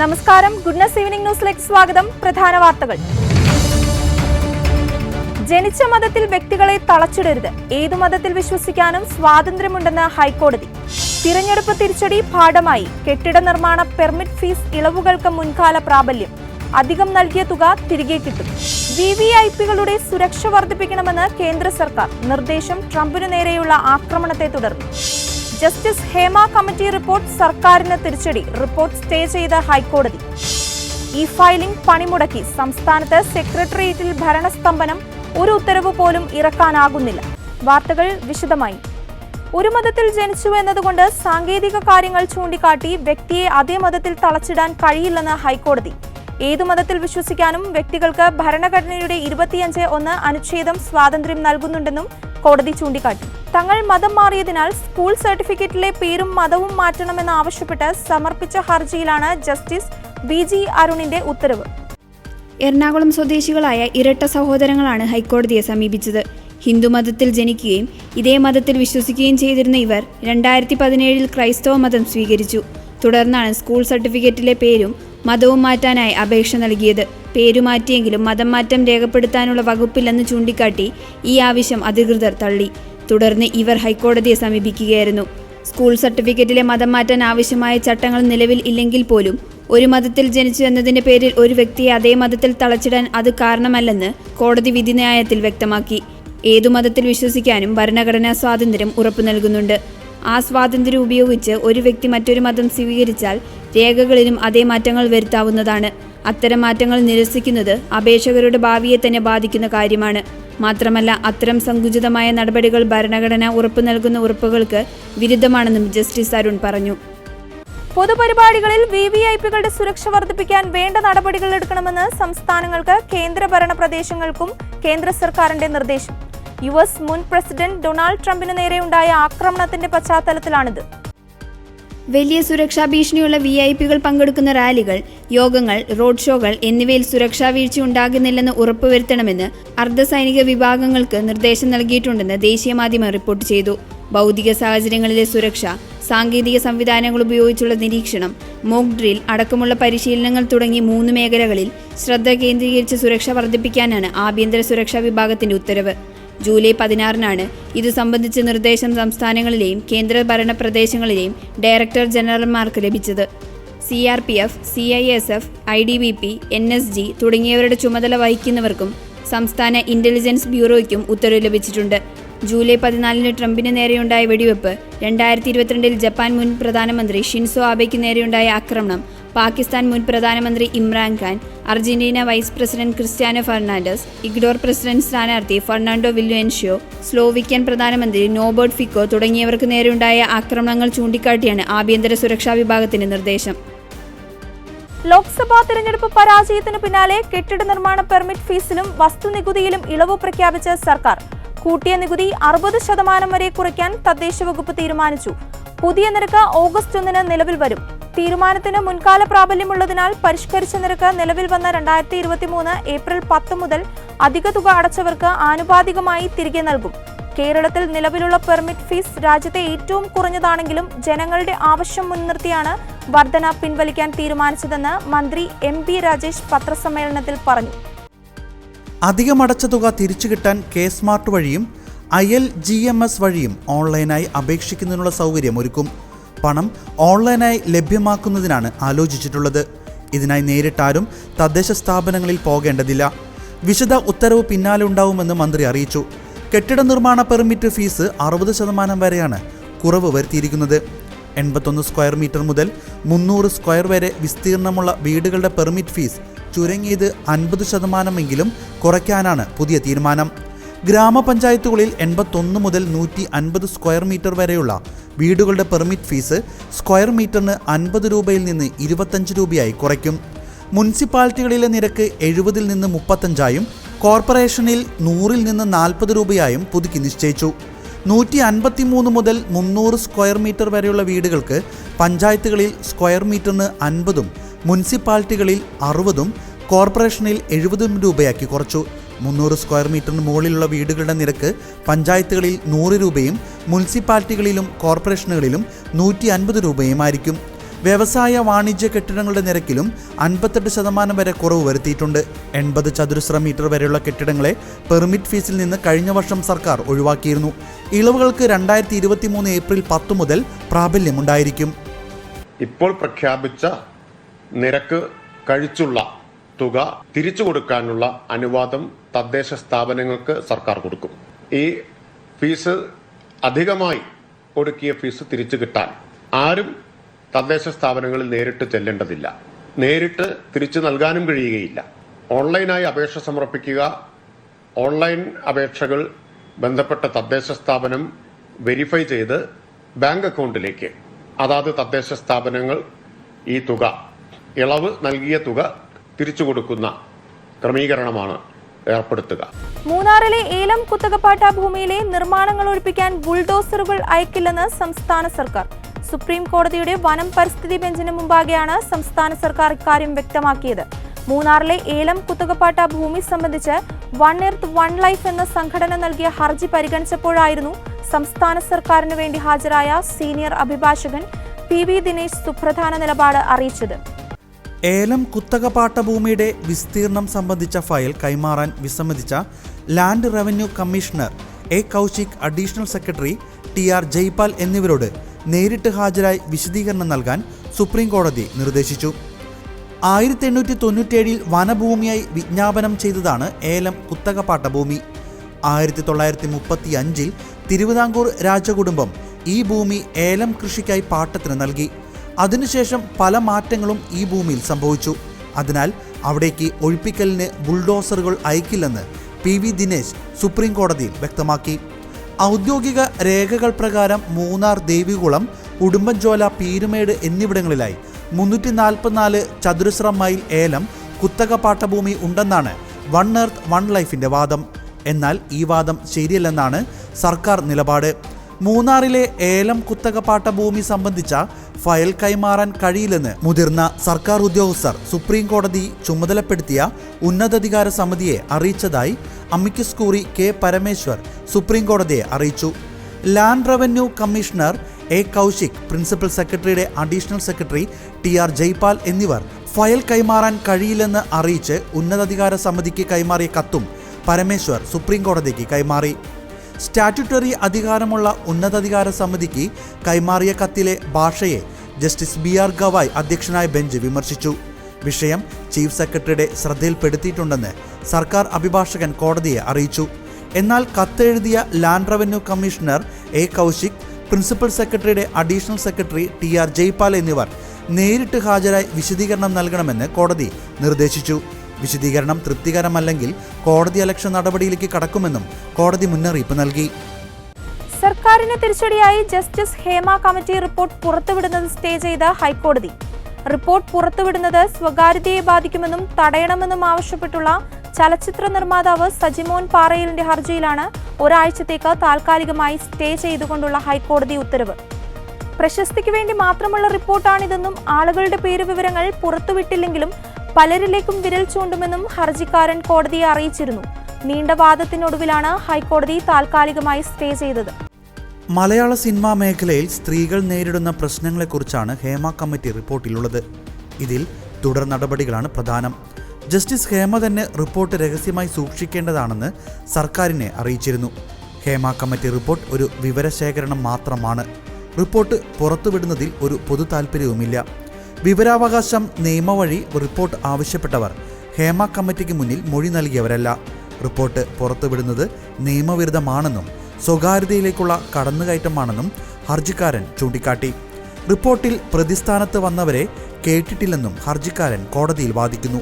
നമസ്കാരം. Goodness evening ന്യൂസിലേക്ക് സ്വാഗതം. പ്രധാന വാർത്തകൾ. ജനിച്ച മതത്തിൽ വ്യക്തികളെ തളച്ചിടരുത്. ഏതു മതത്തിൽ വിശ്വസിക്കാനും സ്വാതന്ത്ര്യമുണ്ടെന്ന് ഹൈക്കോടതി. തിരഞ്ഞെടുപ്പ് തിരിച്ചടി പാഠമായി. കെട്ടിട നിർമ്മാണ പെർമിറ്റ് ഫീസ് ഇളവുകൾക്ക് മുൻകാല പ്രാബല്യം. അധികം നൽകിയ തുക തിരികെ കിട്ടും. വി വി ഐ പികളുടെ സുരക്ഷ വർദ്ധിപ്പിക്കണമെന്ന് കേന്ദ്ര സർക്കാർ. നിർദ്ദേശം ട്രംപിനു നേരെയുള്ള ആക്രമണത്തെ തുടർന്ന്. ജസ്റ്റിസ് ഹേമ കമ്മിറ്റി റിപ്പോർട്ട് സർക്കാരിന് തിരിച്ചടി. റിപ്പോർട്ട് സ്റ്റേ ചെയ്ത ഹൈക്കോടതി. ഇ ഫയലിംഗ് പണിമുടക്കി. സംസ്ഥാനത്ത് സെക്രട്ടേറിയറ്റിൽ ഭരണസ്തംഭനം. ഒരു ഉത്തരവ് പോലും ഇറക്കാനാകുന്നില്ല. വാർത്തകൾ വിശദമായി. ഒരു മതത്തിൽ ജനിച്ചു എന്നതുകൊണ്ട് സാങ്കേതിക കാര്യങ്ങൾ ചൂണ്ടിക്കാട്ടി വ്യക്തിയെ അതേ മതത്തിൽ തളച്ചിടാൻ കഴിയില്ലെന്ന് ഹൈക്കോടതി. ഏതു മതത്തിൽ വിശ്വസിക്കാനും വ്യക്തികൾക്ക് ഭരണഘടനയുടെ ഇരുപത്തിയഞ്ച് ഒന്ന് അനുച്ഛേദം സ്വാതന്ത്ര്യം നൽകുന്നുണ്ടെന്നും കോടതി ചൂണ്ടിക്കാട്ടി. തങ്ങൾ മതം മാറിയതിനാൽ സ്കൂൾ സർട്ടിഫിക്കറ്റിലെ പേരും മതവും മാറ്റണമെന്ന് ആവശ്യപ്പെട്ട് സമർപ്പിച്ച ഹർജിയിലാണ് ജസ്റ്റിസ് ബി ജി അരുണിന്റെ ഉത്തരവ്. എറണാകുളം സ്വദേശികളായ ഇരട്ട സഹോദരങ്ങളാണ് ഹൈക്കോടതിയെ സമീപിച്ചത്. ഹിന്ദുമതത്തിൽ ജനിക്കുകയും ഇതേ മതത്തിൽ വിശ്വസിക്കുകയും ചെയ്തിരുന്ന ഇവർ രണ്ടായിരത്തി പതിനേഴിൽ ക്രൈസ്തവ മതം സ്വീകരിച്ചു. തുടർന്നാണ് സ്കൂൾ സർട്ടിഫിക്കറ്റിലെ പേരും മതവും മാറ്റാനായി അപേക്ഷ നൽകിയത്. പേരു മാറ്റിയെങ്കിലും മതം മാറ്റം രേഖപ്പെടുത്താനുള്ള വകുപ്പില്ലെന്ന് ചൂണ്ടിക്കാട്ടി ഈ ആവശ്യം അധികൃതർ തള്ളി. തുടർന്ന് ഇവർ ഹൈക്കോടതിയെ സമീപിക്കുകയായിരുന്നു. സ്കൂൾ സർട്ടിഫിക്കറ്റിലെ മതം മാറ്റാൻ ആവശ്യമായ ചട്ടങ്ങൾ നിലവിൽ ഇല്ലെങ്കിൽ പോലും ഒരു മതത്തിൽ ജനിച്ചു എന്നതിന്റെ പേരിൽ ഒരു വ്യക്തിയെ അതേ മതത്തിൽ തളച്ചിടാൻ അത് കാരണമല്ലെന്ന് കോടതി വിധിന്യായത്തിൽ വ്യക്തമാക്കി. ഏതു മതത്തിൽ വിശ്വസിക്കാനും ഭരണഘടനാ സ്വാതന്ത്ര്യം ഉറപ്പു നൽകുന്നുണ്ട്. ആ സ്വാതന്ത്ര്യം ഉപയോഗിച്ച് ഒരു വ്യക്തി മറ്റൊരു മതം സ്വീകരിച്ചാൽ രേഖകളിലും അതേ മാറ്റങ്ങൾ വരുത്താവുന്നതാണ്. അത്തരം മാറ്റങ്ങൾ നിരസിക്കുന്നത് അപേക്ഷകരുടെ ഭാവിയെ തന്നെ ബാധിക്കുന്ന കാര്യമാണ്. മാത്രമല്ല അത്തരം സങ്കുചിതമായ നടപടികൾ ഭരണഘടന ഉറപ്പു നൽകുന്ന ഉറപ്പുകൾക്ക് വിരുദ്ധമാണെന്നും ജസ്റ്റിസ് അരുൺ പറഞ്ഞു. പൊതുപരിപാടികളിൽ വി വി ഐ പികളുടെ സുരക്ഷ വർദ്ധിപ്പിക്കാൻ വേണ്ട നടപടികൾ എടുക്കണമെന്ന് സംസ്ഥാനങ്ങൾക്ക് കേന്ദ്രഭരണ പ്രദേശങ്ങൾക്കും കേന്ദ്ര സർക്കാരിന്റെ നിർദ്ദേശം. യു എസ് മുൻ പ്രസിഡന്റ് ഡൊണാൾഡ് ട്രംപിന് നേരെയുണ്ടായ ആക്രമണത്തിന്റെ പശ്ചാത്തലത്തിലാണിത്. വലിയ സുരക്ഷാ ഭീഷണിയുള്ള വി ഐ പികൾ പങ്കെടുക്കുന്ന റാലികൾ യോഗങ്ങൾ റോഡ് ഷോകൾ എന്നിവയിൽ സുരക്ഷാ വീഴ്ച ഉണ്ടാകുന്നില്ലെന്ന് ഉറപ്പുവരുത്തണമെന്ന് അർദ്ധസൈനിക വിഭാഗങ്ങൾക്ക് നിർദ്ദേശം നൽകിയിട്ടുണ്ടെന്ന് ദേശീയ മാധ്യമം റിപ്പോർട്ട് ചെയ്തു. ഭൗതിക സാഹചര്യങ്ങളിലെ സുരക്ഷ സാങ്കേതിക സംവിധാനങ്ങൾ ഉപയോഗിച്ചുള്ള നിരീക്ഷണം മോക്ക് ഡ്രിൽ അടക്കമുള്ള പരിശീലനങ്ങൾ തുടങ്ങി മൂന്ന് മേഖലകളിൽ ശ്രദ്ധ കേന്ദ്രീകരിച്ച് സുരക്ഷ വർദ്ധിപ്പിക്കാനാണ് ആഭ്യന്തര സുരക്ഷാ വിഭാഗത്തിന്റെ ഉത്തരവ്. ജൂലൈ പതിനാറിനാണ് ഇതു സംബന്ധിച്ച നിർദ്ദേശം സംസ്ഥാനങ്ങളിലെയും കേന്ദ്രഭരണ പ്രദേശങ്ങളിലെയും ഡയറക്ടർ ജനറൽമാർക്ക് ലഭിച്ചത്. C R P F C I S F I D B P N S G തുടങ്ങിയവരുടെ ചുമതല വഹിക്കുന്നവർക്കും സംസ്ഥാന ഇന്റലിജൻസ് ബ്യൂറോയ്ക്കും ഉത്തരവ് ലഭിച്ചിട്ടുണ്ട്. ജൂലൈ പതിനാലിന് ട്രംപിന് നേരെയുണ്ടായ വെടിവെപ്പ് രണ്ടായിരത്തി ഇരുപത്തിരണ്ടിൽ ജപ്പാൻ മുൻ പ്രധാനമന്ത്രി ഷിൻസോ ആബെയ്ക്ക് നേരെയുണ്ടായ ആക്രമണം പാകിസ്ഥാൻ മുൻ പ്രധാനമന്ത്രി Imran Khan Argentina vice president Cristiano Fernandez ഇഗ്ഡോർ president സ്ഥാനാർത്ഥി ഫെർണാണ്ടോ വില്ലുവൻഷ്യോ സ്ലോവിക്കൻ പ്രധാനമന്ത്രി നോബർട്ട് ഫിക്കോ തുടങ്ങിയവർക്ക് നേരെയുണ്ടായ ആക്രമണങ്ങൾ ചൂണ്ടിക്കാട്ടിയാണ് ആഭ്യന്തര സുരക്ഷാ വിഭാഗത്തിന്റെ നിർദ്ദേശം. ലോക്സഭാ തെരഞ്ഞെടുപ്പ് പരാജയത്തിനു പിന്നാലെ കെട്ടിട നിർമ്മാണ പെർമിറ്റ് ഫീസിലും വസ്തുനികുതിയിലും ഇളവ് പ്രഖ്യാപിച്ച സർക്കാർ. കൂട്ടിയ നികുതി അറുപത് ശതമാനം വരെ കുറയ്ക്കാൻ തദ്ദേശ വകുപ്പ് തീരുമാനിച്ചു. പുതിയ നിരക്ക് ഓഗസ്റ്റ് ഒന്നിന് നിലവിൽ വരും. തീരുമാനത്തിന് മുൻകാല പ്രാബല്യമുള്ളതിനാൽ പരിഷ്കരിച്ച നിരക്ക് നിലവിൽ വന്ന രണ്ടായിരത്തി ഇരുപത്തിമൂന്ന് ഏപ്രിൽ പത്ത് മുതൽ അധിക തുക അടച്ചവർക്ക് ആനുപാതികമായി തിരികെ നൽകും. കേരളത്തിൽ നിലവിലുള്ള പെർമിറ്റ് ഫീസ് രാജ്യത്തെ ഏറ്റവും കുറഞ്ഞതാണെങ്കിലും ജനങ്ങളുടെ ആവശ്യം മുൻനിർത്തിയാണ് വർധന പിൻവലിക്കാൻ തീരുമാനിച്ചതെന്ന് മന്ത്രി എം പി രാജേഷ് പത്രസമ്മേളനത്തിൽ പറഞ്ഞു. അധികമടച്ച തുക തിരിച്ചു കിട്ടാൻ കെ സ്മാർട്ട് വഴിയും I L G M S വഴിയും ഓൺലൈനായി അപേക്ഷിക്കുന്നതിനുള്ള സൗകര്യം ഒരുക്കും പണം ഓൺലൈനായി ലഭ്യമാക്കുന്നതിനാണ് ആലോചിച്ചിട്ടുള്ളത്. ഇതിനായി നേരിട്ടാരും തദ്ദേശ സ്ഥാപനങ്ങളിൽ പോകേണ്ടതില്ല. വിശദ ഉത്തരവ് പിന്നാലെ ഉണ്ടാവുമെന്ന് മന്ത്രി അറിയിച്ചു. കെട്ടിട നിർമ്മാണ പെർമിറ്റ് ഫീസ് അറുപത് ശതമാനം വരെയാണ് കുറവ് വരുത്തിയിരിക്കുന്നത്. എൺപത്തൊന്ന് സ്ക്വയർ മീറ്റർ മുതൽ മുന്നൂറ് സ്ക്വയർ വരെ വിസ്തീർണമുള്ള വീടുകളുടെ പെർമിറ്റ് ഫീസ് ചുരുങ്ങിയത് അൻപത് ശതമാനമെങ്കിലും കുറയ്ക്കാനാണ് പുതിയ തീരുമാനം. ഗ്രാമപഞ്ചായത്തുകളിൽ എൺപത്തൊന്ന് മുതൽ നൂറ്റി അൻപത് സ്ക്വയർ മീറ്റർ വരെയുള്ള വീടുകളുടെ പെർമിറ്റ് ഫീസ് സ്ക്വയർ മീറ്ററിന് അൻപത് രൂപയിൽ നിന്ന് ഇരുപത്തഞ്ച് രൂപയായി കുറയ്ക്കും. മുനിസിപ്പാലിറ്റികളിലെ നിരക്ക് എഴുപതിൽ നിന്ന് മുപ്പത്തഞ്ചായും കോർപ്പറേഷനിൽ നൂറിൽ നിന്ന് നാൽപ്പത് രൂപയായും പുതുക്കി നിശ്ചയിച്ചു. നൂറ്റി അൻപത്തി മൂന്ന് മുതൽ മുന്നൂറ് സ്ക്വയർ മീറ്റർ വരെയുള്ള വീടുകൾക്ക് പഞ്ചായത്തുകളിൽ സ്ക്വയർ മീറ്ററിന് അൻപതും മുനിസിപ്പാലിറ്റികളിൽ അറുപതും കോർപ്പറേഷനിൽ എഴുപതും രൂപയാക്കി കുറച്ചു. മുന്നൂറ് സ്ക്വയർ മീറ്ററിന് മുകളിലുള്ള വീടുകളുടെ നിരക്ക് പഞ്ചായത്തുകളിൽ നൂറ് രൂപയും മുനിസിപ്പാലിറ്റികളിലും കോർപ്പറേഷനുകളിലും നൂറ്റി അൻപത് രൂപയുമായിരിക്കും. വ്യവസായ വാണിജ്യ കെട്ടിടങ്ങളുടെ നിരക്കിലും അൻപത്തെട്ട് ശതമാനം വരെ കുറവ് വരുത്തിയിട്ടുണ്ട്. എൺപത് ചതുരശ്ര മീറ്റർ വരെയുള്ള കെട്ടിടങ്ങളെ പെർമിറ്റ് ഫീസിൽ നിന്ന് കഴിഞ്ഞ വർഷം സർക്കാർ ഒഴിവാക്കിയിരുന്നു. ഇളവുകൾക്ക് രണ്ടായിരത്തി ഇരുപത്തി മൂന്ന് ഏപ്രിൽ പത്ത് മുതൽ പ്രാബല്യമുണ്ടായിരിക്കും. ഇപ്പോൾ പ്രഖ്യാപിച്ച നിരക്ക് കഴിച്ചുള്ള തുക തിരിച്ചു കൊടുക്കാനുള്ള അനുവാദം തദ്ദേശ സ്ഥാപനങ്ങൾക്ക് സർക്കാർ കൊടുക്കും. ഈ ഫീസ് അധികമായി കൊടുക്കിയ ഫീസ് തിരിച്ചു കിട്ടാൻ ആരും തദ്ദേശ സ്ഥാപനങ്ങളിൽ നേരിട്ട് ചെല്ലേണ്ടതില്ല. നേരിട്ട് തിരിച്ചു നൽകാനും കഴിയുകയില്ല. ഓൺലൈനായി അപേക്ഷ സമർപ്പിക്കുക ഓൺലൈൻ അപേക്ഷകൾ ബന്ധപ്പെട്ട തദ്ദേശ സ്ഥാപനം വെരിഫൈ ചെയ്ത് ബാങ്ക് അക്കൗണ്ടിലേക്ക് അതാത് തദ്ദേശ സ്ഥാപനങ്ങൾ ഈ തുക ഇളവ് നൽകിയ തുക തിരിച്ചു കൊടുക്കുന്ന ക്രമീകരണമാണ് ഏർപ്പെടുത്തുക. മൂന്നാറിലെ ഏലം കുത്തകപ്പാട്ട ഭൂമിയിലെ നിർമ്മാണങ്ങൾ ഒഴിപ്പിക്കാൻ ബുൾഡോസറുകൾ അയക്കില്ലെന്ന് സംസ്ഥാന സർക്കാർ. സുപ്രീം കോടതിയുടെ വനം പരിസ്ഥിതി ബെഞ്ചിന് മുമ്പാകെയാണ് സംസ്ഥാന സർക്കാർ ഇക്കാര്യം വ്യക്തമാക്കിയത്. മൂന്നാറിലെ ഏലം കുത്തകപ്പാട്ട ഭൂമി സംബന്ധിച്ച് വൺ എർത്ത് വൺ ലൈഫ് എന്ന സംഘടന നൽകിയ ഹർജി പരിഗണിച്ചപ്പോഴായിരുന്നു സംസ്ഥാന സർക്കാരിന് വേണ്ടി ഹാജരായ സീനിയർ അഭിഭാഷകൻ പി വി ദിനേശ് സുപ്രധാന നിലപാട് അറിയിച്ചത്. ഏലം കുത്തക ഭൂമിയുടെ വിസ്തീർണം സംബന്ധിച്ച ഫയൽ കൈമാറാൻ വിസമ്മതിച്ച land revenue commissioner A Kaushik additional secretary T R Jaipal എന്നിവരോട് നേരിട്ട് ഹാജരായി വിശദീകരണം നൽകാൻ സുപ്രീം കോടതി നിർദ്ദേശിച്ചു. ആയിരത്തി എണ്ണൂറ്റി തൊണ്ണൂറ്റേഴിൽ വനഭൂമിയായി വിജ്ഞാപനം ചെയ്തതാണ് ഏലം കുത്തക ഭൂമി ആയിരത്തി തൊള്ളായിരത്തി മുപ്പത്തി അഞ്ചിൽ തിരുവിതാംകൂർ രാജകുടുംബം ഈ ഭൂമി ഏലം കൃഷിക്കായി പാട്ടത്തിന് നൽകി അതിനുശേഷം പല മാറ്റങ്ങളും ഈ ഭൂമിയിൽ സംഭവിച്ചു. അതിനാൽ അവിടേക്ക് ഒഴിപ്പിക്കലിന് ബുൾഡോസറുകൾ അയക്കില്ലെന്ന് പി വി ദിനേശ് സുപ്രീം കോടതിയിൽ വ്യക്തമാക്കി. ഔദ്യോഗിക രേഖകൾ പ്രകാരം മൂന്നാർ ദേവികുളം ഉടുമ്പൻചോല പീരുമേട് എന്നിവിടങ്ങളിലായി മുന്നൂറ്റി നാൽപ്പത്തിനാല് ചതുരശ്ര മൈൽ ഏലം കുത്തക പാട്ടഭൂമി ഉണ്ടെന്നാണ് വൺ എർത്ത് വൺ ലൈഫിന്റെ വാദം. എന്നാൽ ഈ വാദം ശരിയല്ലെന്നാണ് സർക്കാർ നിലപാട്. മൂന്നാറിലെ ഏലം കുത്തക പാട്ടഭൂമി സംബന്ധിച്ച ഫയൽ കൈമാറാൻ കഴിയില്ലെന്ന് മുതിർന്ന സർക്കാർ ഉദ്യോഗസ്ഥർ സുപ്രീം കോടതി ചുമതലപ്പെടുത്തിയ ഉന്നതാധികാര സമിതിയെ അറിയിച്ചതായി amicus curiae K Parameshwar supreme കോടതിയെ അറിയിച്ചു. Land revenue commissioner A Kaushik principal സെക്രട്ടറിയുടെ additional secretary T R Jaipal എന്നിവർ ഫയൽ കൈമാറാൻ കഴിയില്ലെന്ന് അറിയിച്ച് ഉന്നതാധികാര സമിതിക്ക് കൈമാറിയ കത്തും പരമേശ്വർ സുപ്രീം കോടതിക്ക് കൈമാറി. സ്റ്റാറ്റ്യൂട്ടറി അധികാരമുള്ള ഉന്നതാധികാര സമിതിക്ക് കൈമാറിയ കത്തിലെ ഭാഷയെ ജസ്റ്റിസ് ബി ആർ ഗവായ് അധ്യക്ഷനായ ബെഞ്ച് വിമർശിച്ചു. വിഷയം ചീഫ് സെക്രട്ടറിയുടെ ശ്രദ്ധയിൽപ്പെടുത്തിയിട്ടുണ്ടെന്ന് സർക്കാർ അഭിഭാഷകൻ കോടതിയെ അറിയിച്ചു. എന്നാൽ കത്തെഴുതിയ land revenue commissioner A Kaushik principal സെക്രട്ടറിയുടെ additional secretary T R Jaipal എന്നിവർ നേരിട്ട് ഹാജരായി വിശദീകരണം നൽകണമെന്ന് കോടതി നിർദ്ദേശിച്ചു. വിശദീകരണം തൃപ്തികരമല്ലെങ്കിൽ കോടതി അലക്ഷ്യ നടപടിയിലേക്ക് കടക്കുമെന്നും കോടതി മുന്നറിയിപ്പ് നൽകി. സർക്കാരിന് തിരിച്ചടിയായി ജസ്റ്റിസ് ഹേമ കമ്മിറ്റി റിപ്പോർട്ട് പുറത്തുവിടുന്നത് സ്റ്റേ ചെയ്ത ഹൈക്കോടതി. റിപ്പോർട്ട് പുറത്തുവിടുന്നത് സ്വകാര്യതയെ ബാധിക്കുമെന്നും തടയണമെന്നും ആവശ്യപ്പെട്ടുള്ള ചലച്ചിത്ര നിർമ്മാതാവ് സജിമോൻ പാറയിലിന്റെ ഹർജിയിലാണ് ഒരാഴ്ചത്തേക്ക് താൽക്കാലികമായി സ്റ്റേ ചെയ്തുകൊണ്ടുള്ള ഹൈക്കോടതി ഉത്തരവ്. പ്രശസ്തിക്ക് വേണ്ടി മാത്രമുള്ള റിപ്പോർട്ടാണിതെന്നും ആളുകളുടെ പേര് വിവരങ്ങൾ പുറത്തുവിട്ടില്ലെങ്കിലും പലരിലേക്കും വിരൽ ചൂണ്ടുമെന്നും ഹർജിക്കാരൻ കോടതിയെ അറിയിച്ചിരുന്നു. നീണ്ട വാദത്തിനൊടുവിലാണ് ഹൈക്കോടതി താൽക്കാലികമായി സ്റ്റേ ചെയ്തത്. മലയാള സിനിമാ മേഖലയിൽ സ്ത്രീകൾ നേരിടുന്ന പ്രശ്നങ്ങളെക്കുറിച്ചാണ് ഹേമ കമ്മിറ്റി റിപ്പോർട്ടിലുള്ളത്. ഇതിൽ തുടർ നടപടികളാണ് പ്രധാനം. ജസ്റ്റിസ് ഹേമ തന്നെ റിപ്പോർട്ട് രഹസ്യമായി സൂക്ഷിക്കേണ്ടതാണെന്ന് സർക്കാരിനെ അറിയിച്ചിരുന്നു. ഹേമ കമ്മിറ്റി റിപ്പോർട്ട് ഒരു വിവരശേഖരണം മാത്രമാണ്. റിപ്പോർട്ട് പുറത്തുവിടുന്നതിൽ ഒരു പൊതു താൽപ്പര്യവുമില്ല വിവരാവകാശം നിയമവഴി റിപ്പോർട്ട് ആവശ്യപ്പെട്ടവർ ഹേമ കമ്മിറ്റിക്ക് മുന്നിൽ മൊഴി നൽകിയവരല്ല. റിപ്പോർട്ട് പുറത്തുവിടുന്നത് നിയമവിരുദ്ധമാണെന്നും സ്വകാര്യതയിലേക്കുള്ള കടന്നുകയറ്റമാണെന്നും ഹർജിക്കാരൻ ചൂണ്ടിക്കാട്ടി. റിപ്പോർട്ടിൽ പ്രതിസ്ഥാനത്ത് വന്നവരെ കേട്ടിട്ടില്ലെന്നും ഹർജിക്കാരൻ കോടതിയിൽ വാദിക്കുന്നു.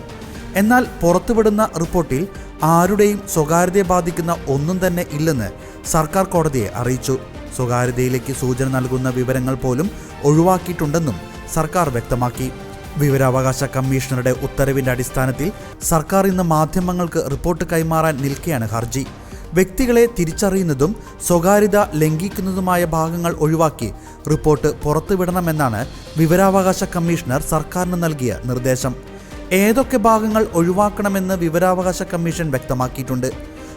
എന്നാൽ പുറത്തുവിടുന്ന റിപ്പോർട്ടിൽ ആരുടെയും സ്വകാര്യതയെ ബാധിക്കുന്ന ഒന്നും തന്നെ ഇല്ലെന്ന് സർക്കാർ കോടതിയെ അറിയിച്ചു. സ്വകാര്യതയിലേക്ക് സൂചന നൽകുന്ന വിവരങ്ങൾ പോലും ഒഴിവാക്കിയിട്ടുണ്ടെന്നും സർക്കാർ വ്യക്തമാക്കി. വിവരാവകാശ കമ്മീഷണറുടെ ഉത്തരവിന്റെ അടിസ്ഥാനത്തിൽ സർക്കാർ ഇന്ന് മാധ്യമങ്ങൾക്ക് റിപ്പോർട്ട് കൈമാറാൻ നിൽക്കെയാണ് ഹർജി. വ്യക്തികളെ തിരിച്ചറിയുന്നതും സ്വകാര്യത ലംഘിക്കുന്നതുമായ ഭാഗങ്ങൾ ഒഴിവാക്കി റിപ്പോർട്ട് പുറത്തുവിടണമെന്നാണ് വിവരാവകാശ കമ്മീഷണർ സർക്കാരിന് നൽകിയ നിർദ്ദേശം. ഏതൊക്കെ ഭാഗങ്ങൾ ഒഴിവാക്കണമെന്ന് വിവരാവകാശ കമ്മീഷൻ വ്യക്തമാക്കിയിട്ടുണ്ട്?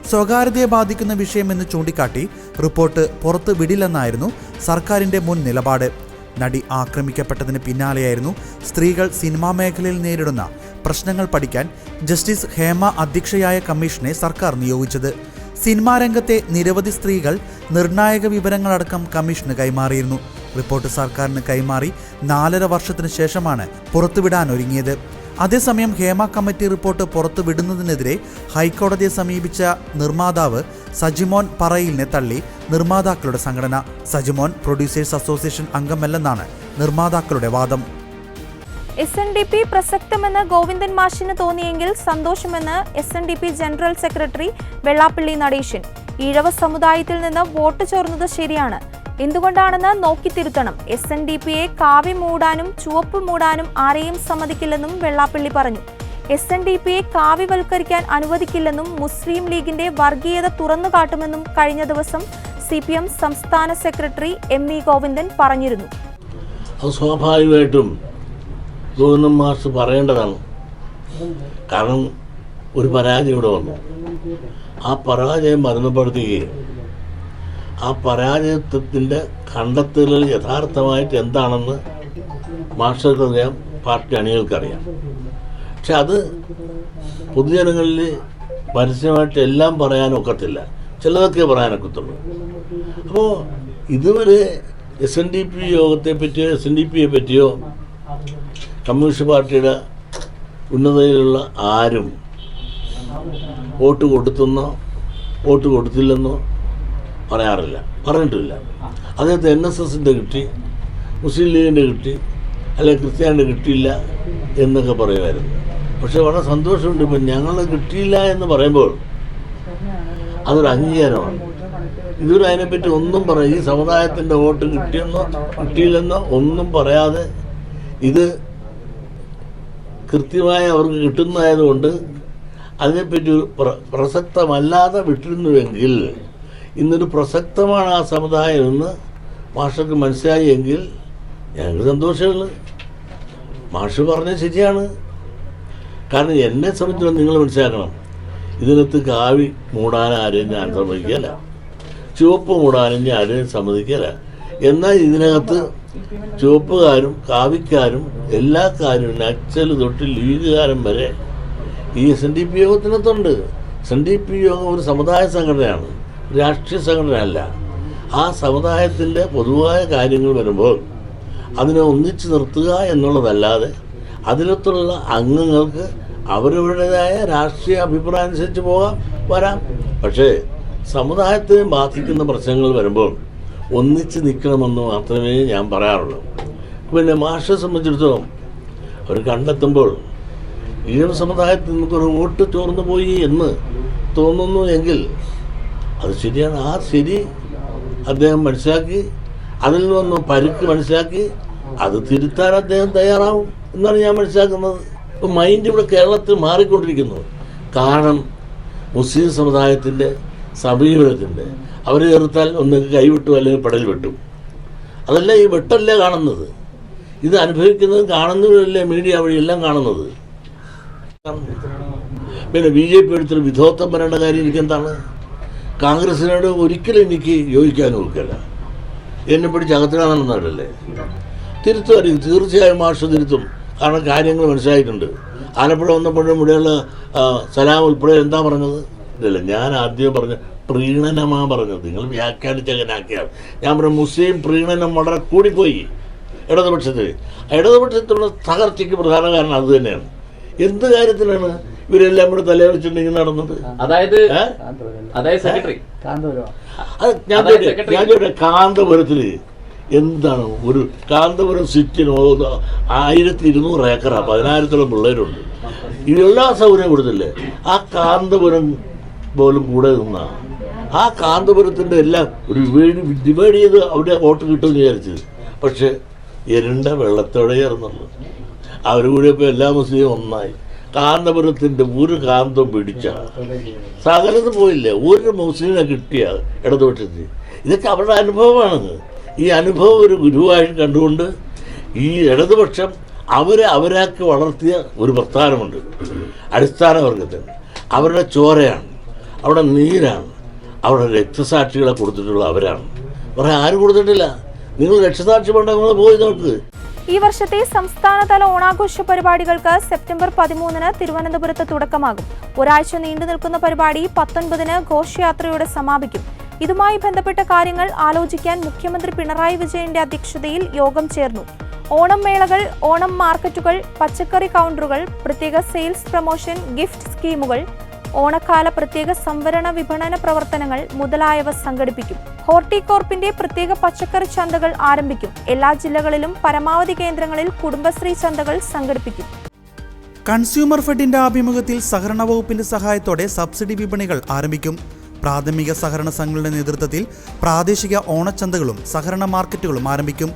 സ്വകാര്യതയെ ബാധിക്കുന്ന വിഷയമെന്ന് ചൂണ്ടിക്കാട്ടി റിപ്പോർട്ട് പുറത്തു വിടില്ലെന്നായിരുന്നു സർക്കാരിന്റെ മുൻ നിലപാട്. നടി ആക്രമിക്കപ്പെട്ടതിന് പിന്നാലെയായിരുന്നു സ്ത്രീകൾ സിനിമാ മേഖലയിൽ നേരിടുന്ന പ്രശ്നങ്ങൾ പഠിക്കാൻ ജസ്റ്റിസ് ഹേമ അധ്യക്ഷയായ കമ്മീഷനെ സർക്കാർ നിയോഗിച്ചത്. സിനിമാ രംഗത്തെ നിരവധി സ്ത്രീകൾ നിർണായക വിവരങ്ങളടക്കം കമ്മീഷന് കൈമാറിയിരുന്നു. റിപ്പോർട്ട് സർക്കാരിന് കൈമാറി നാലര വർഷത്തിനു ശേഷമാണ് പുറത്തുവിടാൻ ഒരുങ്ങിയത് അതേസമയം ഹേമ കമ്മിറ്റി റിപ്പോർട്ട് പുറത്തുവിടുന്നതിനെതിരെ ഹൈക്കോടതിയെ സമീപിച്ച നിർമ്മാതാവ് സജിമോൻ പറയിലിനെ തള്ളി നിർമ്മാതാക്കളുടെ സംഘടന. സജിമോൻ പ്രൊഡ്യൂസേഴ്സ് അസോസിയേഷൻ അംഗമല്ലെന്നാണ് നിർമ്മാതാക്കളുടെ വാദം. എസ് എൻ ഡി പി പ്രസക്തമെന്ന് ഗോവിന്ദൻ മാഷിന് തോന്നിയെങ്കിൽ സന്തോഷമെന്ന് S N D P general secretary Vellappally Natesan. Ezhava സമുദായത്തിൽ നിന്ന് വോട്ട് ചോർന്നത് ശരിയാണ്. എന്തുകൊണ്ടാണെന്ന് നോക്കിത്തിരുത്തണം എസ് എൻ ഡി പിയെ കാവി മൂടാനും ചുവപ്പ് മൂടാനും ആരെയും സമ്മതിക്കില്ലെന്നും വെള്ളാപ്പള്ളി പറഞ്ഞു. എസ് എൻ ഡി പിയെ കാവിവൽക്കരിക്കാൻ അനുവദിക്കില്ലെന്നും മുസ്ലിം ലീഗിന്റെ വർഗീയത തുറന്നു കാട്ടുമെന്നും കഴിഞ്ഞ ദിവസം സി പി എം സംസ്ഥാന സെക്രട്ടറി എം ഇ ഗോവിന്ദൻ പറഞ്ഞിരുന്നു. സ്വാഭാവികമായിട്ടും പറയേണ്ടതാണ്. കാരണം ഒരു പരാജയം ഇവിടെ വന്നു. ആ പരാജയം മരുന്നപ്പെടുത്തുകയും ആ പരാജയത്വത്തിന്റെ കണ്ടെത്തലുകൾ യഥാർത്ഥമായിട്ട് എന്താണെന്ന് മാസ്റ്റർക്കറിയാം പാർട്ടി അണികൾക്കറിയാം. പക്ഷെ അത് പൊതുജനങ്ങളിൽ പരസ്യമായിട്ട് എല്ലാം പറയാനൊക്കത്തില്ല ചിലതൊക്കെ പറയാനൊക്കത്തുള്ളൂ അപ്പോൾ ഇതുവരെ എസ് എൻ ഡി പി യോഗത്തെ പറ്റിയോ എസ് എൻ ഡി പിയെ പറ്റിയോ കമ്മ്യൂണിസ്റ്റ് പാർട്ടിയുടെ ഉന്നതയിലുള്ള ആരും വോട്ട് കൊടുത്തെന്നോ വോട്ട് കൊടുത്തില്ലെന്നോ പറയാറില്ല. പറഞ്ഞിട്ടില്ല. അദ്ദേഹത്തെ എൻ എസ് എസിന്റെ കിട്ടി മുസ്ലിം ലീഗിന്റെ കിട്ടി അല്ലെങ്കിൽ ക്രിസ്ത്യാനിന്റെ കിട്ടിയില്ല എന്നൊക്കെ പറയുമായിരുന്നു. പക്ഷെ വളരെ സന്തോഷമുണ്ട്. ഇപ്പം ഞങ്ങൾ കിട്ടിയില്ല എന്ന് പറയുമ്പോൾ അതൊരു അംഗീകാരമാണ്. ഇതുവരെ അതിനെപ്പറ്റി ഒന്നും പറയാം ഈ സമുദായത്തിന്റെ വോട്ട് കിട്ടിയെന്നോ കിട്ടിയില്ലെന്നോ ഒന്നും പറയാതെ ഇത് കൃത്യമായി അവർക്ക് കിട്ടുന്നതായതുകൊണ്ട് അതിനെപ്പറ്റി പ്ര- പ്രസക്തമല്ലാതെ വിട്ടിരുന്നുവെങ്കിൽ ഇന്നൊരു പ്രസക്തമാണ് ആ സമുദായം എന്ന് മാഷർക്ക് മനസ്സിലായി എങ്കിൽ ഞങ്ങൾക്ക് സന്തോഷമുള്ളു മാഷ് പറഞ്ഞത് ശരിയാണ്. കാരണം എന്നെ സംബന്ധിച്ചിടത്തോളം നിങ്ങൾ മനസ്സിലാക്കണം. ഇതിനകത്ത് കാവി മൂടാൻ ആരെയും ഞാൻ സമ്മതിക്കല ചുവപ്പ് മൂടാനും ആരെയും സമ്മതിക്കല എന്നാൽ ഇതിനകത്ത് ചുവപ്പുകാരും കാവിക്കാരും എല്ലാ കാര്യവും നക്സൽ തൊട്ട് ലീഗുകാരും വരെ ഈ എസ് എൻ ഡി പി യോഗത്തിനകത്തുണ്ട്. എസ് എൻ ഡി പി യോഗം ഒരു സമുദായ സംഘടനയാണ്. രാഷ്ട്രീയ സംഘടനയല്ല. ആ സമുദായത്തിന്റെ പൊതുവായ കാര്യങ്ങൾ വരുമ്പോൾ അതിനെ ഒന്നിച്ചു നിർത്തുക എന്നുള്ളതല്ലാതെ അതിനകത്തുള്ള അംഗങ്ങൾക്ക് അവരവരുടേതായ രാഷ്ട്രീയ അഭിപ്രായം അനുസരിച്ച് പോകാം വരാം. പക്ഷേ സമുദായത്തെ ബാധിക്കുന്ന പ്രശ്നങ്ങൾ വരുമ്പോൾ ഒന്നിച്ച് നിൽക്കണമെന്ന് മാത്രമേ ഞാൻ പറയാറുള്ളൂ. പിന്നെ മാഷെ സംബന്ധിച്ചിടത്തോളം അവർ കണ്ടെത്തുമ്പോൾ ഈഴവ സമുദായത്തിൽ നിന്നൊരു വോട്ട് ചോർന്നു പോയി എന്ന് തോന്നുന്നു എങ്കിൽ അത് ശരിയാണ്. ആ ശരി അദ്ദേഹം മനസ്സിലാക്കി അതിൽ നിന്ന് പരുക്ക് മനസ്സിലാക്കി അത് തിരുത്താൻ അദ്ദേഹം തയ്യാറാവും എന്നാണ് ഞാൻ മനസ്സിലാക്കുന്നത്. ഇപ്പം മൈൻഡ് ഇവിടെ കേരളത്തിൽ മാറിക്കൊണ്ടിരിക്കുന്നു. കാരണം മുസ്ലിം സമുദായത്തിന്റെ സമീപനത്തിന്റെ അവർ ചേർത്താൽ ഒന്ന് കൈവിട്ടു അല്ലെങ്കിൽ പടൽ വെട്ടും. അതല്ല ഈ വെട്ടല്ലേ കാണുന്നത്. ഇത് അനുഭവിക്കുന്നത് കാണുന്നതുമല്ലേ മീഡിയ വഴിയെല്ലാം കാണുന്നത്. പിന്നെ ബി ജെ പി എടുത്തൊരു വിധോത്തം വരേണ്ട കാര്യം എനിക്കെന്താണ്? കോൺഗ്രസിനോട് ഒരിക്കലും എനിക്ക് യോജിക്കാൻ ഒക്കില്ല എന്നെ പിടിച്ച് അകത്തിടാണെന്നല്ലേ തിരുത്തുമായിരിക്കും. തീർച്ചയായും മാഷ് തിരുത്തും. കാരണം കാര്യങ്ങൾ മനസ്സിലായിട്ടുണ്ട്. ആലപ്പുഴ വന്നപ്പോഴും ഇവിടെയുള്ള സലാം ഉൾപ്പെടെ എന്താ പറഞ്ഞത്? ഇല്ലല്ല ഞാൻ ആദ്യം പറഞ്ഞ പ്രീണനമാ പറഞ്ഞത്. നിങ്ങൾ വ്യാഖ്യാനിച്ച് അങ്ങനെ ആക്കിയാൽ ഞാൻ പറഞ്ഞ മുസ്ലിം പ്രീണനം വളരെ കൂടിപ്പോയി. ഇടതുപക്ഷത്തിൽ. ഇടതുപക്ഷത്തിലുള്ള തകർച്ചയ്ക്ക് പ്രധാന കാരണം അത് തന്നെയാണ്. എന്ത് കാര്യത്തിലാണ്? ഇവരെല്ലാം കൂടെ തലവെച്ചിട്ടുണ്ടെങ്കിൽ നടന്നത്. അതായത് അതായത് സെക്രട്ടറി. അത് ഞാൻ ഞാൻ ചോദിക്കട്ടെ, കാന്തപുരത്തിൽ എന്താണ് ഒരു കാന്തപുരം സിറ്റിന് ആയിരത്തി ഇരുന്നൂറ് ഏക്കറാ. പതിനായിരത്തോളം പിള്ളേരുണ്ട്. എല്ലാ സൗകര്യം കൊടുത്തില്ലേ? ആ കാന്തപുരം പോലും കൂടെ നിന്ന. ആ കാന്തപുരത്തിന്റെ എല്ലാം ഒരു ഡിവൈഡ് ചെയ്ത് അവിടെ വോട്ട് കിട്ടുമെന്ന് വിചാരിച്ചത്. പക്ഷെ എരണ്ട വെള്ളത്തോടെ ചേർന്നുള്ളൂ അവർ കൂടിയപ്പോ എല്ലാ മുസ്ലിം ഒന്നായി. കാന്തപുരത്തിന്റെ ഒരു കാന്തം പിടിച്ച. സകലത്ത് പോയില്ലേ? ഒരു മുസ്ലിമിനെ കിട്ടിയ ഇടതുപക്ഷത്തിൽ ഇതൊക്കെ അവരുടെ അനുഭവമാണ് ഈ അനുഭവം ഒരു ഗുരുവായി കണ്ടുകൊണ്ട് ഈ ഇടതുപക്ഷം അവരെ അവരാക്കി വളർത്തിയ ഒരു പ്രസ്ഥാനമുണ്ട്. അടിസ്ഥാന വർഗത്തിൽ. അവരുടെ ചോരയാണ്. അവരുടെ നീരാണ്. അവരുടെ രക്തസാക്ഷികളെ കൊടുത്തിട്ടുള്ള അവരാണ്. വേറെ ആരും കൊടുത്തിട്ടില്ല. നിങ്ങൾ രക്ഷസാക്ഷി പണ്ടെങ്കിൽ പോയി നോക്ക്. ഈ വർഷത്തെ സംസ്ഥാനതല ഓണാഘോഷ പരിപാടികൾക്ക് സെപ്റ്റംബർ പതിമൂന്നിന് തിരുവനന്തപുരത്ത് തുടക്കമാകും. ഒരാഴ്ച നീണ്ടു നിൽക്കുന്ന പരിപാടി പത്തൊൻപതിന് ഘോഷയാത്രയോടെ സമാപിക്കും. ഇതുമായി ബന്ധപ്പെട്ട കാര്യങ്ങൾ ആലോചിക്കാൻ മുഖ്യമന്ത്രി പിണറായി വിജയന്റെ അധ്യക്ഷതയിൽ യോഗം ചേർന്നു. ഓണം മേളകൾ ഓണം മാർക്കറ്റുകൾ പച്ചക്കറി കൗണ്ടറുകൾ പ്രത്യേക സെയിൽസ് പ്രൊമോഷൻ ഗിഫ്റ്റ് സ്കീമുകൾ ഓണക്കാല പ്രത്യേക സംവരണ വിപണന പ്രവർത്തനങ്ങൾ മുതലായവ സംഘടിപ്പിക്കും. ഹോർട്ടികോർപ്പിന്റെ പ്രത്യേക പച്ചക്കറി ചന്തകൾ ആരംഭിക്കും. എല്ലാ ജില്ലകളിലും പരമാവധി കേന്ദ്രങ്ങളിൽ കുടുംബശ്രീ ചന്തകൾ സംഘടിപ്പിക്കും. കൺസ്യൂമർ ഫെഡിന്റെ ആഭിമുഖ്യത്തിൽ സഹകരണ വകുപ്പിന്റെ സഹായത്തോടെ സബ്സിഡി വിപണികൾ ആരംഭിക്കും. പ്രാഥമിക സഹകരണ സംഘങ്ങളുടെ നേതൃത്വത്തിൽ പ്രാദേശിക ഓണച്ചന്തകളും സഹകരണ മാർക്കറ്റുകളും ആരംഭിക്കും.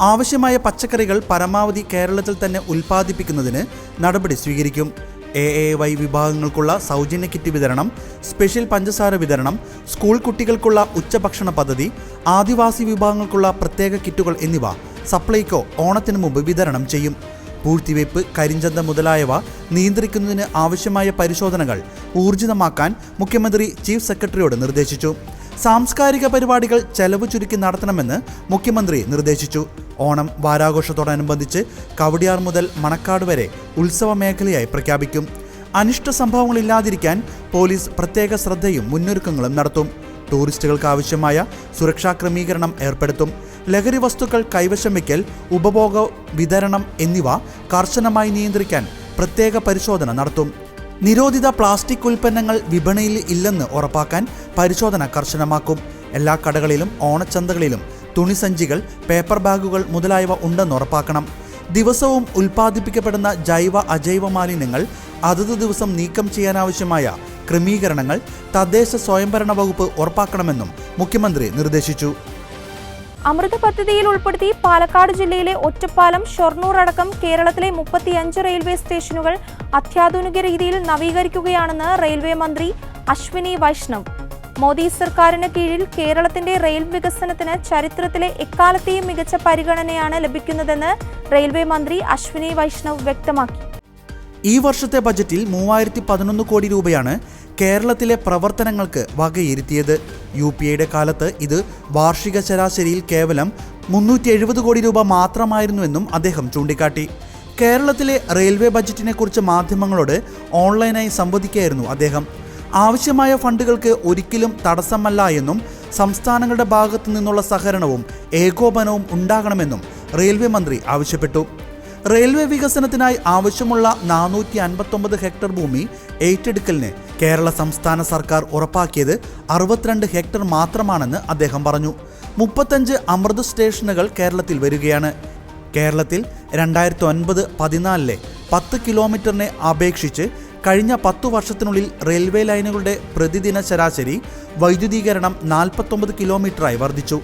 ആവശ്യമായ പച്ചക്കറികൾ പരമാവധി കേരളത്തിൽ തന്നെ ഉൽപ്പാദിപ്പിക്കുന്നതിന് നടപടി സ്വീകരിക്കും. എ എ വൈ വിഭാഗങ്ങൾക്കുള്ള സൗജന്യ കിറ്റ് വിതരണം സ്പെഷ്യൽ പഞ്ചസാര വിതരണം സ്കൂൾ കുട്ടികൾക്കുള്ള ഉച്ചഭക്ഷണ പദ്ധതി ആദിവാസി വിഭാഗങ്ങൾക്കുള്ള പ്രത്യേക കിറ്റുകൾ എന്നിവ സപ്ലൈകോ ഓണത്തിന് മുമ്പ് വിതരണം ചെയ്യും. പൂഴ്ത്തിവയ്പ് കരിഞ്ചന്ത മുതലായവ നിയന്ത്രിക്കുന്നതിന് ആവശ്യമായ പരിശോധനകൾ ഊർജിതമാക്കാൻ മുഖ്യമന്ത്രി ചീഫ് സെക്രട്ടറിയോട് നിർദ്ദേശിച്ചു. സാംസ്കാരിക പരിപാടികൾ ചെലവ് ചുരുക്കി നടത്തണമെന്ന് മുഖ്യമന്ത്രി നിർദ്ദേശിച്ചു. ഓണം വാരാഘോഷത്തോടനുബന്ധിച്ച് കവടിയാർ മുതൽ മണക്കാട് വരെ ഉത്സവ മേഖലയായി പ്രഖ്യാപിക്കും. അനിഷ്ട സംഭവങ്ങളില്ലാതിരിക്കാൻ പോലീസ് പ്രത്യേക ശ്രദ്ധയും മുന്നൊരുക്കങ്ങളും നടത്തും. ടൂറിസ്റ്റുകൾക്ക് ആവശ്യമായ സുരക്ഷാ ക്രമീകരണം ഏർപ്പെടുത്തും. ലഹരി വസ്തുക്കൾ കൈവശം വയ്ക്കൽ ഉപഭോഗ വിതരണം എന്നിവ കർശനമായി നിയന്ത്രിക്കാൻ പ്രത്യേക പരിശോധന നടത്തും. നിരോധിത പ്ലാസ്റ്റിക് ഉൽപ്പന്നങ്ങൾ വിപണിയിൽ ഇല്ലെന്ന് ഉറപ്പാക്കാൻ പരിശോധന കർശനമാക്കും. എല്ലാ കടകളിലും ഓണച്ചന്തകളിലും തുണിസഞ്ചികൾ പേപ്പർ ബാഗുകൾ മുതലായവ ഉണ്ടെന്ന് ഉറപ്പാക്കണം. ദിവസവും ഉൽപ്പാദിപ്പിക്കപ്പെടുന്ന ജൈവ അജൈവ മാലിന്യങ്ങൾ അതത് ദിവസം നീക്കം ചെയ്യാനാവശ്യമായ ക്രമീകരണങ്ങൾ തദ്ദേശ സ്വയംഭരണ വകുപ്പ് ഉറപ്പാക്കണമെന്നും മുഖ്യമന്ത്രി നിർദ്ദേശിച്ചു. അമൃത പദ്ധതിയിൽ ഉൾപ്പെടുത്തി പാലക്കാട് ജില്ലയിലെ ഒറ്റപ്പാലം ഷൊർണൂർ അടക്കം കേരളത്തിലെ മുപ്പത്തിയഞ്ച് റെയിൽവേ സ്റ്റേഷനുകൾ അത്യാധുനിക രീതിയിൽ നവീകരിക്കുകയാണെന്ന് റെയിൽവേ മന്ത്രി അശ്വിനി വൈഷ്ണവ്. മോദി സർക്കാരിന് കീഴിൽ കേരളത്തിന്റെ റെയിൽ വികസനത്തിന് ചരിത്രത്തിലെ എക്കാലത്തെയും മികച്ച പരിഗണനയാണ് ലഭിക്കുന്നതെന്ന് റെയിൽവേ മന്ത്രി അശ്വിനി വൈഷ്ണവ് വ്യക്തമാക്കി. ഈ വർഷത്തെ ബജറ്റിൽ മൂവായിരത്തി പതിനൊന്ന് കോടി രൂപയാണ് കേരളത്തിലെ പ്രവർത്തനങ്ങൾക്ക് വകയിരുത്തിയത്. യു പി എയുടെ കാലത്ത് ഇത് വാർഷിക ശരാശരിയിൽ കേവലം മുന്നൂറ്റി എഴുപത് കോടി രൂപ മാത്രമായിരുന്നുവെന്നും അദ്ദേഹം ചൂണ്ടിക്കാട്ടി. കേരളത്തിലെ റെയിൽവേ ബജറ്റിനെക്കുറിച്ച് മാധ്യമങ്ങളോട് ഓൺലൈനായി സംവദിക്കുകയായിരുന്നു അദ്ദേഹം. ആവശ്യമായ ഫണ്ടുകൾക്ക് ഒരിക്കലും തടസ്സമല്ല എന്നും സംസ്ഥാനങ്ങളുടെ ഭാഗത്തു നിന്നുള്ള സഹകരണവും ഏകോപനവും ഉണ്ടാകണമെന്നും റെയിൽവേ മന്ത്രി ആവശ്യപ്പെട്ടു. റെയിൽവേ വികസനത്തിനായി ആവശ്യമുള്ള നാനൂറ്റി അൻപത്തൊമ്പത് ഹെക്ടർ ഭൂമി ഏറ്റെടുക്കലിന് കേരള സംസ്ഥാന സർക്കാർ ഉറപ്പാക്കിയത് അറുപത്തിരണ്ട് ഹെക്ടർ മാത്രമാണെന്ന് അദ്ദേഹം പറഞ്ഞു. മുപ്പത്തഞ്ച് അമൃത് സ്റ്റേഷനുകൾ കേരളത്തിൽ വരികയാണ്. കേരളത്തിൽ രണ്ടായിരത്തി ഒൻപത് പതിനാലിലെ പത്ത് കിലോമീറ്ററിനെ അപേക്ഷിച്ച് കഴിഞ്ഞ പത്തു വർഷത്തിനുള്ളിൽ റെയിൽവേ ലൈനുകളുടെ പ്രതിദിന ശരാശരി വൈദ്യുതീകരണം നാൽപ്പത്തൊമ്പത് കിലോമീറ്ററായി വർദ്ധിച്ചു.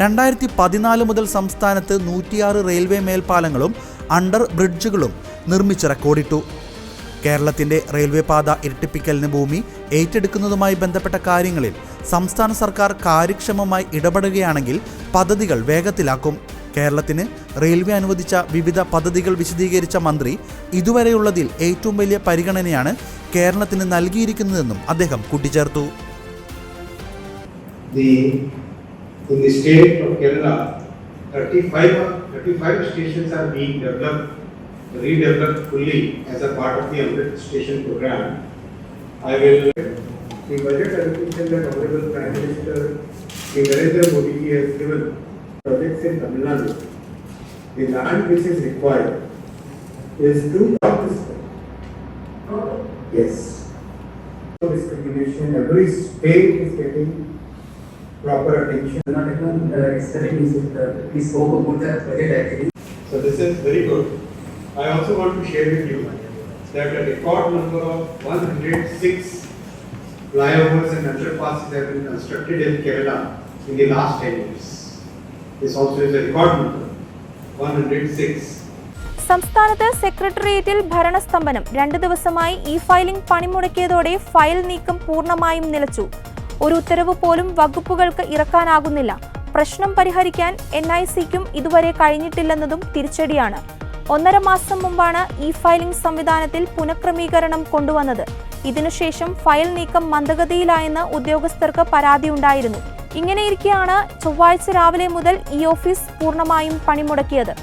രണ്ടായിരത്തി പതിനാല് മുതൽ സംസ്ഥാനത്ത് നൂറ്റിയാറ് റെയിൽവേ മേൽപ്പാലങ്ങളും അണ്ടർ ബ്രിഡ്ജുകളും നിർമ്മിച്ച് റെക്കോർഡിട്ടു. കേരളത്തിന്റെ റെയിൽവേ പാത ഇരട്ടിപ്പിക്കലിന് ഭൂമി ഏറ്റെടുക്കുന്നതുമായി ബന്ധപ്പെട്ട കാര്യങ്ങളിൽ സംസ്ഥാന സർക്കാർ കാര്യക്ഷമമായി ഇടപെടുകയാണെങ്കിൽ പദ്ധതികൾ വേഗത്തിലാക്കും. കേരളത്തിന് റെയിൽവേ അനുവദിച്ച വിവിധ പദ്ധതികൾ വിശദീകരിച്ച മന്ത്രി ഇതുവരെയുള്ളതിൽ ഏറ്റവും വലിയ പരിഗണനയാണ് കേരളത്തിന് നൽകിയിരിക്കുന്നതെന്നും അദ്ദേഹം കൂട്ടിച്ചേർത്തു. In the state of Kerala, 35, of- 35 stations are being developed, redeveloped fully as a part of the Amrit Station program. I will, the budget allocation that Honorable Prime Minister Narendra Modi ji has given projects in Tamil Nadu, the land which is required is to Yes. No discrimination, every state is getting proper attention. not even uh, expecting this, uh, we spoke about the budget actually. So this is very good. I also want to share with you that a record number of 106 flyovers and underpasses have been constructed in Kerala in the last 10 years. This also is a record number, 106. സംസ്ഥാനത്ത് സെക്രട്ടേറിയറ്റിൽ ഭരണസ്തംഭനം രണ്ടു ദിവസമായി E filing പണിമുടക്കിയതോടെ file നീക്കം പൂർണമായും നിലച്ചു ഒരു ഉത്തരവ് പോലും വകുപ്പുകൾക്ക് ഇറക്കാനാകുന്നില്ല. പ്രശ്നം പരിഹരിക്കാൻ എൻ ഐ സിക്കും ഇതുവരെ കഴിഞ്ഞിട്ടില്ലെന്നതും തിരിച്ചടിയാണ്. ഒന്നര മാസം മുമ്പാണ് ഇ ഫയലിംഗ് സംവിധാനത്തിൽ പുനഃക്രമീകരണം കൊണ്ടുവന്നത്. ഇതിനുശേഷം ഫയൽ നീക്കം മന്ദഗതിയിലായെന്ന് ഉദ്യോഗസ്ഥർക്ക് പരാതിയുണ്ടായിരുന്നു ഇങ്ങനെയിരിക്കെയാണ് ചൊവ്വാഴ്ച രാവിലെ മുതൽ ഈ ഓഫീസ് പൂർണമായും പണിമുടക്കിയത്.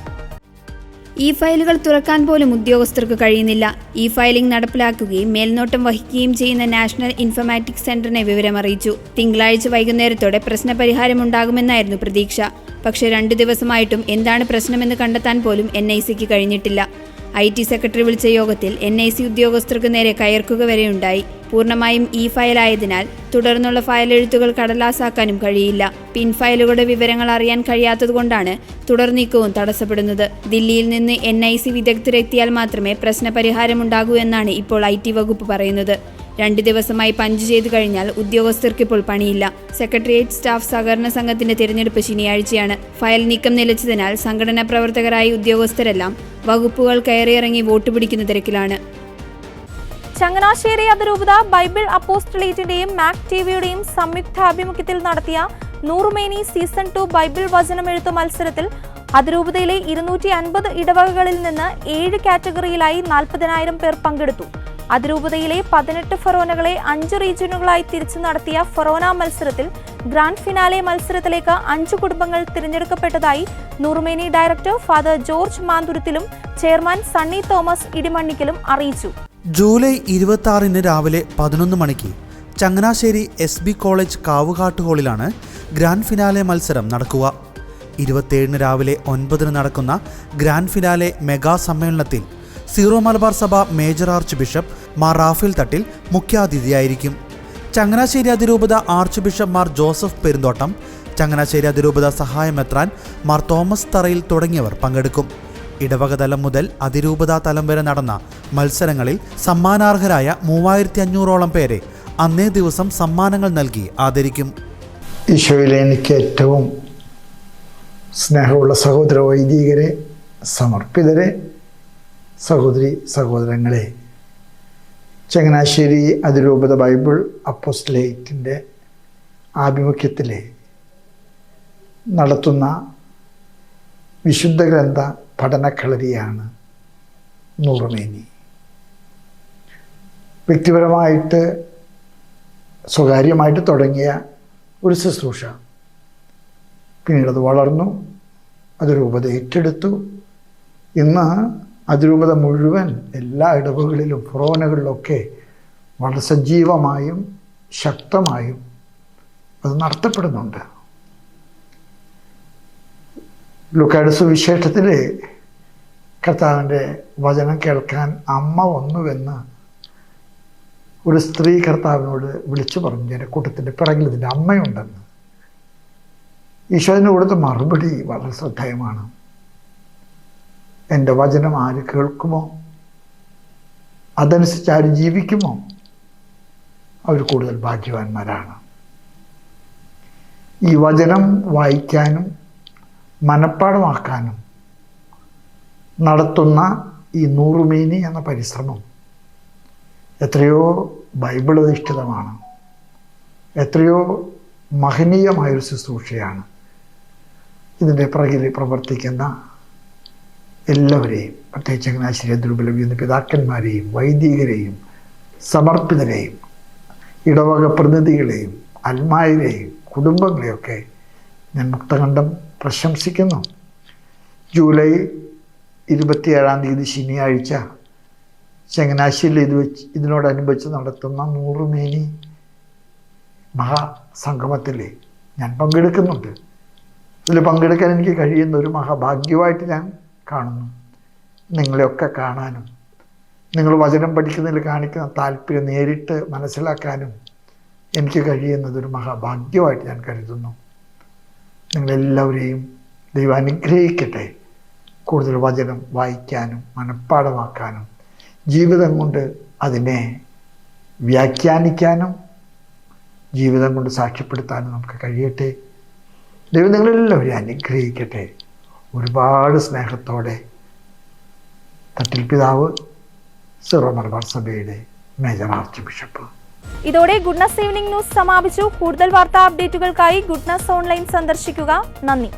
ഈ ഫയലുകൾ തുറക്കാൻ പോലും ഉദ്യോഗസ്ഥർക്ക് കഴിയുന്നില്ല. ഈ ഫയലിംഗ് നടപ്പിലാക്കുകയും മേൽനോട്ടം വഹിക്കുകയും ചെയ്യുന്ന നാഷണൽ ഇൻഫർമാറ്റിക്സ് സെന്ററിനെ വിവരമറിയിച്ചു. തിങ്കളാഴ്ച വൈകുന്നേരത്തോടെ പ്രശ്നപരിഹാരമുണ്ടാകുമെന്നായിരുന്നു പ്രതീക്ഷ. പക്ഷേ രണ്ടു ദിവസമായിട്ടും എന്താണ് പ്രശ്നമെന്ന് കണ്ടെത്താൻ പോലും എൻ ഐ സിക്ക് കഴിഞ്ഞിട്ടില്ല. ഐ ടി സെക്രട്ടറി വിളിച്ച യോഗത്തിൽ എൻ ഐ സി ഉദ്യോഗസ്ഥർക്ക് നേരെ കയർക്കുക വരെയുണ്ടായി. പൂർണമായും ഈ ഫയലായതിനാൽ തുടർന്നുള്ള ഫയൽ എഴുത്തുകൾ കടലാസാക്കാനും കഴിയില്ല. പിൻ ഫയലുകളുടെ വിവരങ്ങൾ അറിയാൻ കഴിയാത്തതുകൊണ്ടാണ് തുടർ നീക്കവും തടസ്സപ്പെടുന്നത്. ദില്ലിയിൽ നിന്ന് എൻ ഐ സി വിദഗ്ധരെത്തിയാൽ മാത്രമേ പ്രശ്നപരിഹാരമുണ്ടാകൂ എന്നാണ് ഇപ്പോൾ ഐ ടി വകുപ്പ് പറയുന്നത്. രണ്ട് ദിവസമായി പഞ്ച് ചെയ്തു കഴിഞ്ഞാൽ ഉദ്യോഗസ്ഥർക്ക് ഇപ്പോൾ പണിയില്ല. സെക്രട്ടേറിയറ്റ് സ്റ്റാഫ് സഹകരണ സംഘത്തിന്റെ തിരഞ്ഞെടുപ്പ് ശനിയാഴ്ചയാണ്. ഫയൽ നീക്കം നിലച്ചതിനാൽ സംഘടനാ പ്രവർത്തകരായ ഉദ്യോഗസ്ഥരെല്ലാം വകുപ്പുകൾ കയറിയിറങ്ങി വോട്ട് പിടിക്കുന്ന തിരക്കിലാണ്. ചങ്ങനാശ്ശേരി അതിരൂപത ബൈബിൾ അപ്പോസ്റ്റലേറ്റിന്റെയും മാക് ടിവിയുടെയും സംയുക്താഭിമുഖ്യത്തിൽ നടത്തിയ നൂറുമേനി സീസൺ ടു ബൈബിൾ വചനമെഴുത്ത് മത്സരത്തിൽ അതിരൂപതയിലെ ഇരുന്നൂറ്റി അൻപത് ഇടവകകളിൽ നിന്ന് ഏഴ് കാറ്റഗറിയിലായി നാൽപ്പതിനായിരം പേർ പങ്കെടുത്തു. അതിരൂപതയിലെ പതിനെട്ട് ഫൊറോനകളെ അഞ്ച് റീജിയനുകളായി തിരിച്ചു നടത്തിയ ഫൊറോന മത്സരത്തിൽ ഗ്രാൻഡ് ഫിനാലെ മത്സരത്തിലേക്ക് അഞ്ച് കുടുംബങ്ങൾ തിരഞ്ഞെടുക്കപ്പെട്ടതായി നൂർമേനി ഡയറക്ടർ ഫാദർ ജോർജ് മാന്തുരത്തിലും ചെയർമാൻ സണ്ണി തോമസ് ഇടിമണ്ണിക്കലും അറിയിച്ചു. ജൂലൈ ഇരുപത്തി ആറിന് രാവിലെ പതിനൊന്ന് മണിക്ക് Changanassery S B college Kavukattu ഹാളിലാണ് grand finale മത്സരം നടക്കുക. ഇരുപത്തിയേഴിന് രാവിലെ ഒൻപതിന് നടക്കുന്ന ഗ്രാൻഡ് ഫിനാലെ മെഗാ സമ്മേളനത്തിൽ സീറോ മലബാർ സഭ major archbishop Mar Raphael Thattil മുഖ്യാതിഥിയായിരിക്കും. ചങ്ങനാശ്ശേരി അതിരൂപത ആർച്ച് ബിഷപ്പ് മാർ ജോസഫ് പെരുന്തോട്ടം ചങ്ങനാശ്ശേരി അതിരൂപത സഹായമെത്രാൻ മാർ തോമസ് തറയിൽ തുടങ്ങിയവർ പങ്കെടുക്കും. ഇടവക തലം മുതൽ അതിരൂപത തലം വരെ നടന്ന മത്സരങ്ങളിൽ സമ്മാനാർഹരായ മൂവായിരത്തി അഞ്ഞൂറോളം പേരെ അന്നേ ദിവസം സമ്മാനങ്ങൾ നൽകി ആദരിക്കും. ഈശോയിലെ എനിക്ക് ഏറ്റവും സ്നേഹമുള്ള സഹോദര വൈദികരെ സമർപ്പിതരെ സഹോദരി സഹോദരങ്ങളെ ചങ്ങനാശ്ശേരി അതിരൂപത ബൈബിൾ അപ്പോസ്റ്റലേറ്റിന്റെ ആഭിമുഖ്യത്തിൽ നടത്തുന്ന വിശുദ്ധ ഗ്രന്ഥ പഠനക്കളരിയാണ് നൂറുമേനി. വ്യക്തിപരമായിട്ട് സ്വകാര്യമായിട്ട് തുടങ്ങിയ ഒരു ശുശ്രൂഷ. പിന്നീട് വളർന്നു അതൊരു ഉപത ഏറ്റെടുത്തു. ഇന്ന് അതിരൂപത മുഴുവൻ എല്ലാ ഇടവുകളിലും ഫൊറോനകളിലൊക്കെ വളരെ സജീവമായും ശക്തമായും അത് നടത്തപ്പെടുന്നുണ്ട്. ലുക്കാട് സുവിശേഷത്തിൽ കർത്താവിന്റെ വചനം കേൾക്കാൻ അമ്മ വന്നുവെന്ന് ഒരു സ്ത്രീ കർത്താവിനോട് വിളിച്ചു പറഞ്ഞു. എന്റെ കൂട്ടത്തിന്റെ പിറകിൽ ഇതിന്റെ അമ്മയുണ്ടെന്ന്. ഈശോദിനെ കൊടുത്ത മറുപടി വളരെ ശ്രദ്ധേയമാണ്. എന്റെ വചനം ആര് കേൾക്കുമോ? അതനുസരിച്ച് ആര് ജീവിക്കുമോ? അവർ കൂടുതൽ ഭാഗ്യവാന്മാരാണ്. ഈ വചനം വായിക്കാനും മനഃപ്പാടമാക്കാനും നടത്തുന്ന ഈ നൂറുമീനി എന്ന പരിശ്രമം എത്രയോ ബൈബിൾ അധിഷ്ഠിതമാണ് എത്രയോ മഹനീയമായൊരു ശുശ്രൂഷയാണ്. ഇതിന്റെ പിറകിൽ പ്രവർത്തിക്കുന്ന എല്ലാവരെയും പ്രത്യേകിച്ച് ചങ്ങനാശ്ശേരി ദുർബലം പിതാക്കന്മാരെയും വൈദികരെയും സമർപ്പിതരെയും ഇടവക പ്രതിനിധികളെയും അൽമായരെയും കുടുംബങ്ങളെയൊക്കെ ഞാൻ മുക്തകണ്ഠം പ്രശംസിക്കുന്നു. ജൂലൈ ഇരുപത്തിയേഴാം തീയതി ശനിയാഴ്ച ചങ്ങനാശ്ശേരിയിൽ ഇത് വെച്ച് ഇതിനോടനുബന്ധിച്ച് നടത്തുന്ന നൂറുമേനി മഹാസംഗമത്തിൽ ഞാൻ പങ്കെടുക്കുന്നുണ്ട്. ഇതിൽ പങ്കെടുക്കാൻ എനിക്ക് കഴിയുന്ന ഒരു മഹാഭാഗ്യമായിട്ട് ഞാൻ കാണുന്നു. നിങ്ങളെയൊക്കെ കാണാനും നിങ്ങൾ വചനം പഠിക്കുന്നതിൽ കാണിക്കുന്ന താല്പര്യം നേരിട്ട് മനസ്സിലാക്കാനും എനിക്ക് കഴിയുന്നതൊരു മഹാഭാഗ്യമായിട്ട് ഞാൻ കരുതുന്നു. നിങ്ങളെല്ലാവരെയും ദൈവം അനുഗ്രഹിക്കട്ടെ. കൂടുതൽ വചനം വായിക്കാനും മനഃപ്പാടമാക്കാനും ജീവിതം കൊണ്ട് അതിനെ വ്യാഖ്യാനിക്കാനും ജീവിതം കൊണ്ട് സാക്ഷ്യപ്പെടുത്താനും നമുക്ക് കഴിയട്ടെ. ദൈവം നിങ്ങളെല്ലാവരെയും അനുഗ്രഹിക്കട്ടെ. ഒരുപാട് സ്നേഹത്തോടെ തട്ടിൽ പിതാവ് സിറോ മലബാർ സഭയുടെ മേജർ ആർച്ച് ബിഷപ്പ്. ഇതോടെ ഗുഡ്നസ് ഈവനിംഗ് ന്യൂസ് സമാപിച്ചു. കൂടുതൽ വാർത്താ അപ്ഡേറ്റുകൾക്കായി ഗുഡ്നസ് ഓൺലൈൻ സന്ദർശിക്കുക. നന്ദി.